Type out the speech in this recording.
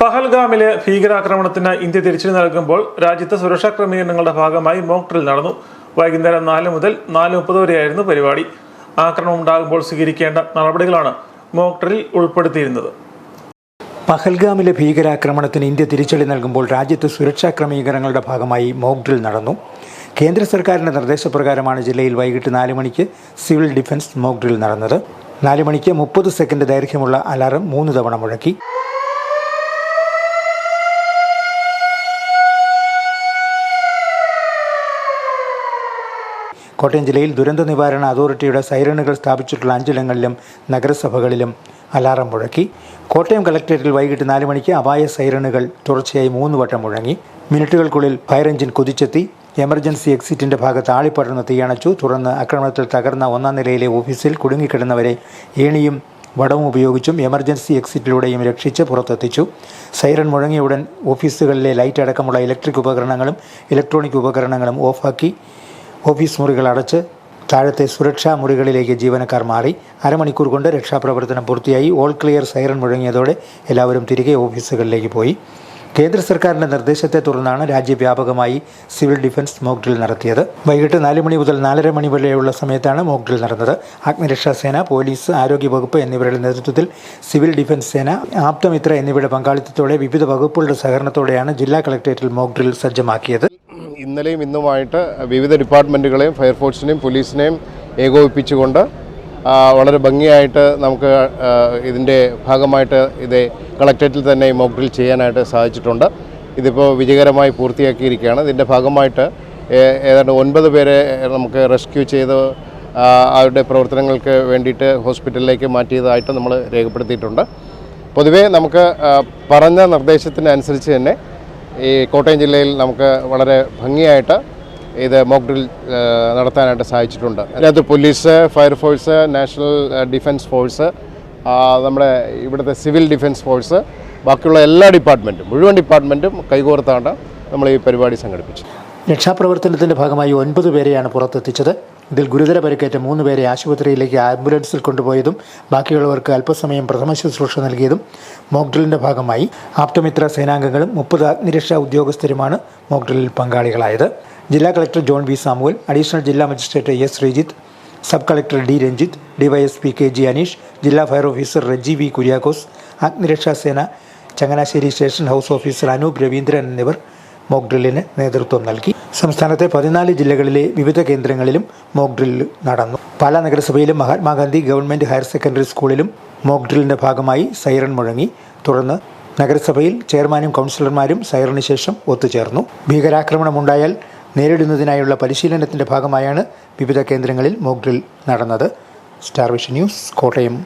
പഹൽഗാമിലെ ഭീകരാക്രമണത്തിന് ഇന്ത്യ തിരിച്ചു നൽകുമ്പോൾ രാജ്യത്ത് സുരക്ഷാ ക്രമീകരണങ്ങളുടെ ഭാഗമായി മോക്ക് ഡ്രിൽ നടന്നു. വൈകുന്നേരം നാല് മുതൽ നാല് മുപ്പത് വരെയായിരുന്നു പരിപാടി. ആക്രമണം ഉണ്ടാകുമ്പോൾ സ്വീകരിക്കേണ്ട നടപടികളാണ് മോക്ക് ഡ്രിൽ ഉൾപ്പെടുത്തിയിരുന്നത്. പഹൽഗാമിലെ ഭീകരാക്രമണത്തിന് ഇന്ത്യ തിരിച്ചടി നൽകുമ്പോൾ രാജ്യത്ത് സുരക്ഷാ ക്രമീകരണങ്ങളുടെ ഭാഗമായി മോക്ക് ഡ്രിൽ നടന്നു. കേന്ദ്ര സർക്കാരിന്റെ നിർദ്ദേശപ്രകാരമാണ് ജില്ലയിൽ വൈകിട്ട് നാല് മണിക്ക് സിവിൽ ഡിഫൻസ് മോക്ക് ഡ്രിൽ നടന്നത്. നാല് മണിക്ക് മുപ്പത് സെക്കൻഡ് ദൈർഘ്യമുള്ള അലാറം മൂന്ന് തവണ മുഴക്കി. കോട്ടയം ജില്ലയിൽ ദുരന്ത നിവാരണ അതോറിറ്റിയുടെ സൈറണുകൾ സ്ഥാപിച്ചിട്ടുള്ള അഞ്ചിടങ്ങളിലും നഗരസഭകളിലും അലാറം മുഴക്കി. കോട്ടയം കളക്ടറേറ്റിൽ വൈകിട്ട് നാല് മണിക്ക് അപായ സൈറണുകൾ തുടർച്ചയായി മൂന്ന് വട്ടം മുഴങ്ങി. മിനിറ്റുകൾക്കുള്ളിൽ ഫയർ എഞ്ചിൻ കുതിച്ചെത്തി. എമർജൻസി എക്സിറ്റിന്റെ ഭാഗത്ത് ആളിപ്പടർന്ന് തീയണച്ചു. തുടർന്ന് ആക്രമണത്തിൽ തകർന്ന ഒന്നാം നിലയിലെ ഓഫീസിൽ കുടുങ്ങിക്കിടന്നവരെ ഏണിയും വടവും ഉപയോഗിച്ചും എമർജൻസി എക്സിറ്റിലൂടെയും രക്ഷിച്ച് പുറത്തെത്തിച്ചു. സൈറൺ മുഴങ്ങിയ ഉടൻ ഓഫീസുകളിലെ ലൈറ്റ് അടക്കമുള്ള ഇലക്ട്രിക് ഉപകരണങ്ങളും ഇലക്ട്രോണിക് ഉപകരണങ്ങളും ഓഫാക്കി. ഓഫീസ് മുറികൾ അടച്ച് താഴത്തെ സുരക്ഷാ മുറികളിലേക്ക് ജീവനക്കാർ മാറി അരമണിക്കൂർ കൊണ്ട് രക്ഷാപ്രവർത്തനം പൂർത്തിയായി. ഓൾ ക്ലിയർ സൈറൺ മുഴങ്ങിയതോടെ എല്ലാവരും തിരികെ ഓഫീസുകളിലേക്ക് പോയി. കേന്ദ്ര സർക്കാരിന്റെ നിർദ്ദേശത്തെ തുടർന്നാണ് രാജ്യവ്യാപകമായി സിവിൽ ഡിഫൻസ് മോക്ക് ഡ്രിൽ നടത്തിയത്. വൈകിട്ട് നാല് മണി മുതൽ നാലര മണി വരെയുള്ള സമയത്താണ് മോക്ക് ഡ്രിൽ നടന്നത്. അഗ്നിരക്ഷാസേന പോലീസ് ആരോഗ്യവകുപ്പ് എന്നിവരുടെ നേതൃത്വത്തിൽ സിവിൽ ഡിഫൻസ് സേന ആപ്തമിത്ര എന്നിവയുടെ പങ്കാളിത്തത്തോടെ വിവിധ വകുപ്പുകളുടെ സഹകരണത്തോടെയാണ് ജില്ലാ കളക്ടറേറ്റിൽ മോക്ക് ഡ്രിൽ സജ്ജമാക്കിയത്. ഇന്നലെയും ഇന്നുമായിട്ട് വിവിധ ഡിപ്പാർട്ട്മെന്റുകളെയും ഫയർഫോഴ്സിനെയും പോലീസിനെയും ഏകോപിപ്പിച്ചുകൊണ്ട് വളരെ ഭംഗിയായിട്ട് നമുക്ക് ഇതിന്റെ ഭാഗമായിട്ട് ഇത് കളക്ടറേറ്റിൽ തന്നെ മോക്ക് ഡ്രിൽ ചെയ്യാനായിട്ട് സാധിച്ചിട്ടുണ്ട്. ഇതിപ്പോൾ വിജയകരമായി പൂർത്തിയാക്കിയിരിക്കുകയാണ്. ഇതിന്റെ ഭാഗമായിട്ട് ഏതാണ്ട് ഒൻപത് പേരെ നമുക്ക് റെസ്ക്യൂ ചെയ്ത് അവരുടെ പ്രവർത്തനങ്ങൾക്ക് വേണ്ടിയിട്ട് ഹോസ്പിറ്റലിലേക്ക് മാറ്റിയതായിട്ട് നമ്മൾ രേഖപ്പെടുത്തിയിട്ടുണ്ട്. പൊതുവേ നമുക്ക് പറഞ്ഞ നിർദ്ദേശത്തിനനുസരിച്ച് തന്നെ ഈ കോട്ടയം ജില്ലയിൽ നമുക്ക് വളരെ ഭംഗിയായിട്ട് ഇത് മോക്ക് ഡ്രിൽ നടത്താനായിട്ട് സാധിച്ചിട്ടുണ്ട്. അതിനകത്ത് police fire force national defence force നമ്മുടെ ഇവിടുത്തെ സിവിൽ ഡിഫൻസ് ഫോഴ്സ് ബാക്കിയുള്ള എല്ലാ ഡിപ്പാർട്ട്മെന്റും മുഴുവൻ ഡിപ്പാർട്ട്മെന്റും കൈകോർത്താണ് നമ്മൾ ഈ പരിപാടി സംഘടിപ്പിച്ചത് രക്ഷാപ്രവർത്തനത്തിന്റെ ഭാഗമായി ഒൻപത് പേരെയാണ് പുറത്തെത്തിച്ചത്. ഇതിൽ ഗുരുതര പരിക്കേറ്റ മൂന്ന് പേരെ ആശുപത്രിയിലേക്ക് ആംബുലൻസിൽ കൊണ്ടുപോയതും ബാക്കിയുള്ളവർക്ക് അല്പസമയം പ്രഥമ ശുശ്രൂഷ നൽകിയതും മോക്ക് ഡ്രില്ലിന്റെ ഭാഗമായി. ആപ്തമിത്ര സേനാംഗങ്ങളും മുപ്പത് അഗ്നിരക്ഷാ ഉദ്യോഗസ്ഥരുമാണ് മോക്ക് ഡ്രില്ലിൽ പങ്കാളികളായത്. ജില്ലാ collector John V Samuel additional ജില്ലാ magistrate S Sreejith sub collector D Ranjith DYSP K G Aneesh ജില്ലാ fire officer Reji V Kuriakose അഗ്നിരക്ഷാ സേന Changanassery station house officer Anoop Raveendran എന്നിവർ മോക്ക് ഡ്രില്ലിന് നേതൃത്വം നൽകി. സംസ്ഥാനത്തെ പതിനാല് ജില്ലകളിലെ വിവിധ കേന്ദ്രങ്ങളിലും മോക്ക് നടന്നു. പാലാ നഗരസഭയിലും മഹാത്മാഗാന്ധി ഗവൺമെന്റ് ഹയർ സെക്കൻഡറി സ്കൂളിലും മോക്ക് ഡ്രില്ലിന്റെ ഭാഗമായി സൈറൺ മുഴങ്ങി. തുടർന്ന് നഗരസഭയിൽ ചെയർമാനും കൗൺസിലർമാരും സൈറണിന് ശേഷം ഒത്തുചേർന്നു. ഭീകരാക്രമണമുണ്ടായാൽ നേരിടുന്നതിനായുള്ള പരിശീലനത്തിന്റെ ഭാഗമായാണ് വിവിധ കേന്ദ്രങ്ങളിൽ മോക്ക് ഡ്രിൽ നടന്നത്. Star vision news Kottayam.